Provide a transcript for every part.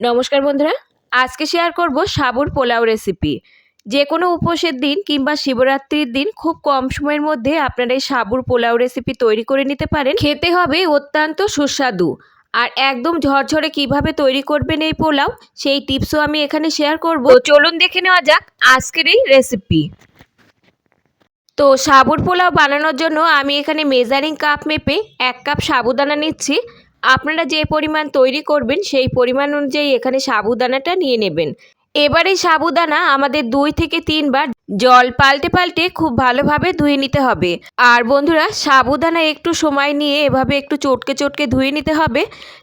নমস্কার বন্ধুরা, আজকে শেয়ার করব সাবুর পোলাও রেসিপি যে কোনো উপোসের দিন কিংবা শিবরাত্রির দিন খুব কম সময়ের মধ্যে আপনারা এই সাবুর পোলাও রেসিপি তৈরি করে নিতে পারেন। খেতে হবে অত্যন্ত সুস্বাদু। আর একদম ঝরঝরে কীভাবে তৈরি করবেন এই পোলাও, সেই টিপসও আমি এখানে শেয়ার করব। চলুন দেখে নেওয়া যাক আজকের এই রেসিপি তো সাবুর পোলাও বানানোর জন্য আমি এখানে মেজারিং কাপ মেপে এক কাপ সাবুদানা নিচ্ছি। আপনারা যে পরিমাণ তৈরি করবেন, সেই পরিমাণ অনুযায়ী এখানে সাবুদানাটা নিয়ে নেবেন। এবার এই সাবুদানা আমাদের দুই থেকে তিনবার জল পাল্টে পাল্টে খুব ভালোভাবে ধুয়ে নিতে হবে। আর বন্ধুরা, সাবুদানা একটু সময় নিয়ে এভাবে একটু চটকে চটকে ধুয়ে নিতে হবে,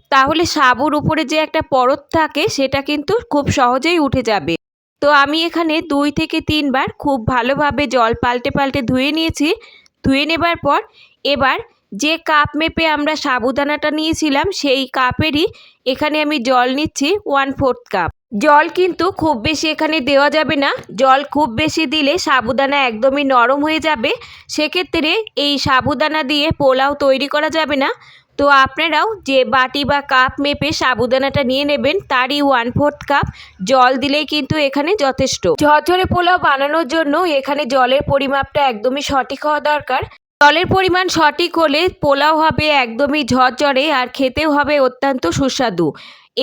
তাহলে সাবুর উপরে যে একটা পরত থাকে, সেটা কিন্তু খুব সহজেই উঠে যাবে। তো আমি এখানে দুই থেকে তিনবার খুব ভালোভাবে জল পাল্টে পাল্টে ধুয়ে নিয়েছি। ধুয়ে নেবার পর এবার যে কাপ মেপে আমরা সাবুদানাটা নিয়েছিলাম, সেই কাপেরই এখানে আমি জল নিচ্ছি ওয়ান ফোর্থ কাপ জল কিন্তু খুব বেশি এখানে দেওয়া যাবে না। জল খুব বেশি দিলে সাবুদানা একদমই নরম হয়ে যাবে। সেক্ষেত্রে এই সাবুদানা দিয়ে পোলাও তৈরি করা যাবে না। তো আপনারাও যে বাটি বা কাপ মেপে সাবুদানাটা নিয়ে নেবেন, তারই ওয়ান ফোর্থ কাপ জল দিলেই কিন্তু এখানে যথেষ্ট। ঝরঝরে পোলাও বানানোর জন্য এখানে জলের পরিমাপটা একদমই সঠিক হওয়া দরকার। জলের পরিমাণ সঠিক হলে পোলাও হবে একদমই ঝরঝরে আর খেতেও হবে অত্যন্ত সুস্বাদু।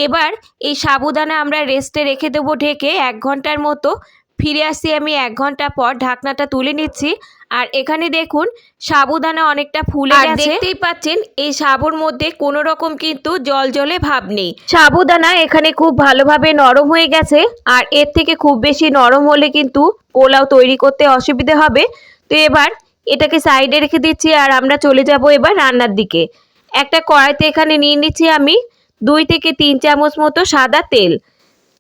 এবার এই সাবুদানা আমরা রেস্টে রেখে দেবো ঢেকে এক ঘণ্টার মতো। ফিরে আসি আমি এক ঘণ্টা পর ঢাকনাটা তুলে নিচ্ছি। আর এখানে দেখুন সাবুদানা অনেকটা ফুলে আর গেছে। দেখতেই পাচ্ছেন এই সাবুর মধ্যে কোনো রকম কিন্তু জল জলে ভাব নেই। সাবুদানা এখানে খুব ভালোভাবে নরম হয়ে গেছে। আর এর থেকে খুব বেশি নরম হলে কিন্তু পোলাও তৈরি করতে অসুবিধে হবে। তো এবার এটাকে সাইডে রেখে দিচ্ছি আর আমরা চলে যাব এবার রান্নার দিকে। একটা কড়াইতে এখানে নিয়ে নিচ্ছি আমি দুই থেকে তিন চামচ মতো সাদা তেল।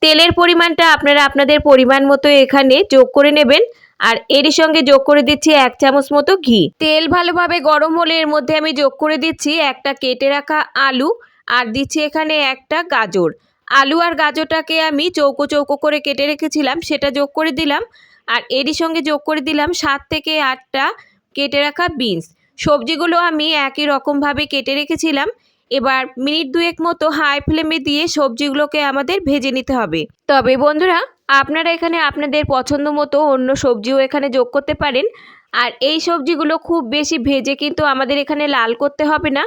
তেলের পরিমাণটা আপনারা আপনাদের পরিমাণ মতো এখানে যোগ করে নেবেন আর এরই সঙ্গে যোগ করে দিচ্ছি এক চামচ মতো ঘি। তেল ভালোভাবে গরম হলে এর মধ্যে আমি যোগ করে দিচ্ছি একটা কেটে রাখা আলু আর দিচ্ছি এখানে একটা গাজর। আলু আর গাজরটাকে আমি চৌকো চৌকো করে কেটে রেখেছিলাম, সেটা যোগ করে দিলাম। আর এরই সঙ্গে যোগ করে দিলাম সাত থেকে আটটা কেটে রাখা বিনস সবজিগুলো আমি একই রকমভাবে কেটে রেখেছিলাম। এবার মিনিট দুয়েক মতো হাই ফ্লেমে দিয়ে সবজিগুলোকে আমাদের ভেজে নিতে হবে। তবে বন্ধুরা, আপনারা এখানে আপনাদের পছন্দ মতো অন্য সবজিও এখানে যোগ করতে পারেন। আর এই সবজিগুলো খুব বেশি ভেজে কিন্তু আমাদের এখানে লাল করতে হবে না।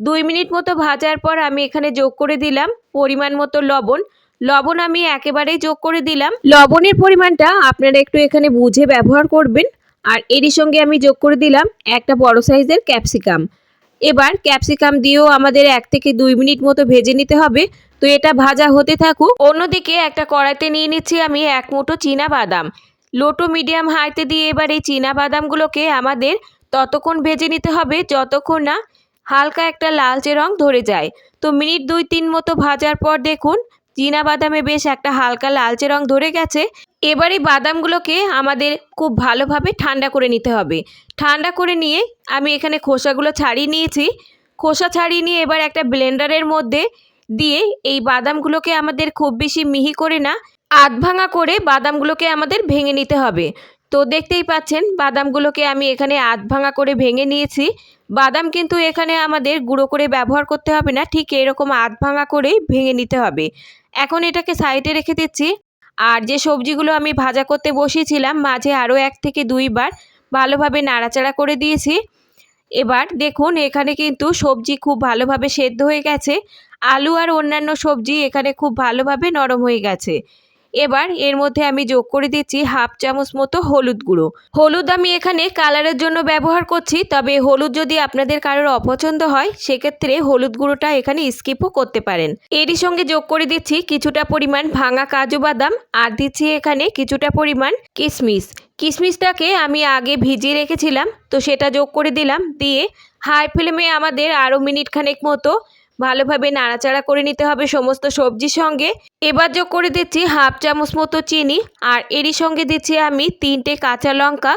দুই মিনিট মতো ভাজার পর আমি এখানে যোগ করে দিলাম পরিমাণ মতো লবণ। লবণ আমি একেবারেই যোগ করে দিলাম। লবণের পরিমাণটা আপনারা একটু এখানে বুঝে ব্যবহার করবেন। আর এরই সঙ্গে আমি যোগ করে দিলাম একটা বড় সাইজের ক্যাপসিকাম। এবার ক্যাপসিকাম দিয়েও আমাদের এক থেকে দুই মিনিট মতো ভেজে নিতে হবে। তো এটা ভাজা হতে থাকুক। অন্যদিকে একটা কড়াইতে নিয়ে নিচ্ছি আমি এক মুঠো চীনা বাদাম। লোটো মিডিয়াম হাইতে দিয়ে এবার এই চীনা বাদামগুলোকে আমাদের ততক্ষণ ভেজে নিতে হবে যতক্ষণ না হালকা একটা লালচে রং ধরে যায়। তো মিনিট দুই তিন মতো ভাজার পর দেখুন চীনা বাদামে বেশ একটা হালকা লালচে রং ধরে গেছে। এবার এই বাদামগুলোকে আমাদের খুব ভালোভাবে ঠান্ডা করে নিতে হবে। ঠান্ডা করে নিয়ে আমি এখানে খোসাগুলো ছাড়িয়ে নিয়েছি। খোসা ছাড়িয়ে নিয়ে এবার একটা ব্লেন্ডারের মধ্যে দিয়ে এই বাদামগুলোকে আমাদের খুব বেশি মিহি করে না আধ ভাঙা করে বাদামগুলোকে আমাদের ভেঙে নিতে হবে। তো দেখতেই পাচ্ছেন, বাদামগুলোকে আমি এখানে আধ ভাঙা করে ভেঙে নিয়েছি। বাদাম কিন্তু এখানে আমাদের গুঁড়ো করে ব্যবহার করতে হবে না, ঠিক এরকম আধ ভাঙা করেই ভেঙে নিতে হবে। এখন এটাকে সাইডে রেখে দিচ্ছি। আর যে সবজিগুলো আমি ভাজা করতে বসিয়েছিলাম, মাঝে আরও এক থেকে দুইবার ভালোভাবে নাড়াচাড়া করে দিয়েছি। এবার দেখুন, এখানে কিন্তু সবজি খুব ভালোভাবে সেদ্ধ হয়ে গেছে। আলু আর অন্যান্য সবজি এখানে খুব ভালোভাবে নরম হয়ে গেছে। এবার এর মধ্যে আমি যোগ করে দিচ্ছি হাফ চামচ মতো হলুদ গুঁড়ো। হলুদ আমি এখানে কালারের জন্য ব্যবহার করছি, তবে হলুদ যদি আপনাদের কারোর অপছন্দ হয়, সেক্ষেত্রে হলুদ গুঁড়োটা এখানে স্কিপও করতে পারেন। এরই সঙ্গে যোগ করে দিচ্ছি কিছুটা পরিমাণ ভাঙা কাজু বাদাম, আর দিচ্ছি এখানে কিছুটা পরিমাণ কিশমিশ। কিশমিশটাকে আমি আগে ভিজিয়ে রেখেছিলাম, তো সেটা যোগ করে দিলাম, দিয়ে হাই ফ্লেমে আমাদের আরও মিনিট খানেক মতো ভালোভাবে নাড়াচাড়া করে নিতে হবে সমস্ত সবজির সঙ্গে। এবার যোগ করে দিচ্ছি হাফ চামচ মতো চিনি আর এরই সঙ্গে দিচ্ছি আমি তিনটে কাঁচা লঙ্কা।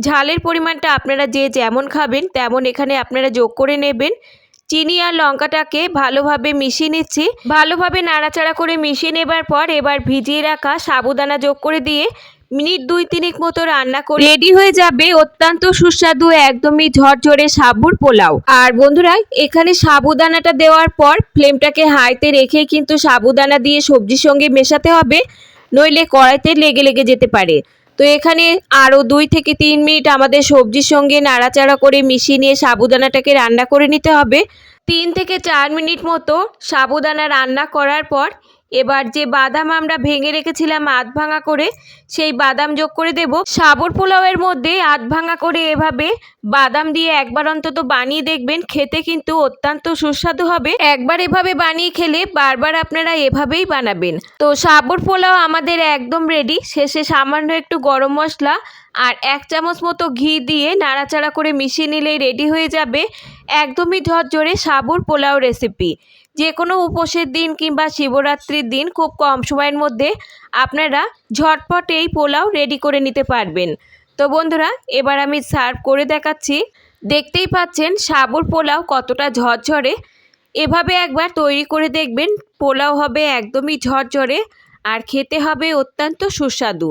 ঝালের পরিমাণটা আপনারা যে যেমন খাবেন তেমন এখানে আপনারা যোগ করে নেবেন। চিনি আর লঙ্কাটাকে ভালোভাবে মিশিয়ে নিচ্ছি। ভালোভাবে নাড়াচাড়া করে মিশিয়ে নেবার পর এবার ভিজিয়ে রাখা সাবুদানা যোগ করে দিয়ে মিনিট দুই তিনেক মতো রান্না করে রেডি হয়ে যাবে অত্যন্ত সুস্বাদু একদমই ঝরঝরে সাবুর পোলাও। আর বন্ধুরা এখানে সাবুদানাটা দেওয়ার পর ফ্লেমটাকে হাইতে রেখে কিন্তু সাবুদানা দিয়ে সবজির সঙ্গে মেশাতে হবে নইলে কড়াইতে লেগে লেগে যেতে পারে। তো এখানে আরও দুই থেকে তিন মিনিট আমাদের সবজির সঙ্গে নাড়াচাড়া করে মিশিয়ে নিয়ে সাবুদানাটাকে রান্না করে নিতে হবে। তিন থেকে চার মিনিট মতো সাবুদানা রান্না করার পর এবার যে বাদাম আমরা ভেঙে রেখেছিলাম আধ ভাঙা করে, সেই বাদাম যোগ করে দেব। সাবর পোলাওয়ের মধ্যে আধ ভাঙা করে এভাবে বাদাম দিয়ে একবার অন্তত বানিয়ে দেখবেন, খেতে কিন্তু অত্যন্ত সুস্বাদু হবে। একবার এভাবে বানিয়ে খেলে বারবার আপনারা এভাবেই বানাবেন। তো সাবর পোলাও আমাদের একদম রেডি শেষে সামান্য একটু গরম মশলা আর এক চামচ মতো ঘি দিয়ে নাড়াচাড়া করে মিশিয়ে নিলেই রেডি হয়ে যাবে। একদমই ঝরঝরে সাবুর পোলাও রেসিপি যে কোনো উপোসের দিন কিংবা শিবরাত্রির দিন খুব কম সময়ের মধ্যে আপনারা ঝটপট এই পোলাও রেডি করে নিতে পারবেন। তো বন্ধুরা, এবার আমি সার্ভ করে দেখাচ্ছি। দেখতেই পাচ্ছেন সাবুর পোলাও কতটা ঝরঝরে। এভাবে একবার তৈরি করে দেখবেন, পোলাও হবে একদমই ঝরঝরে আর খেতে হবে অত্যন্ত সুস্বাদু।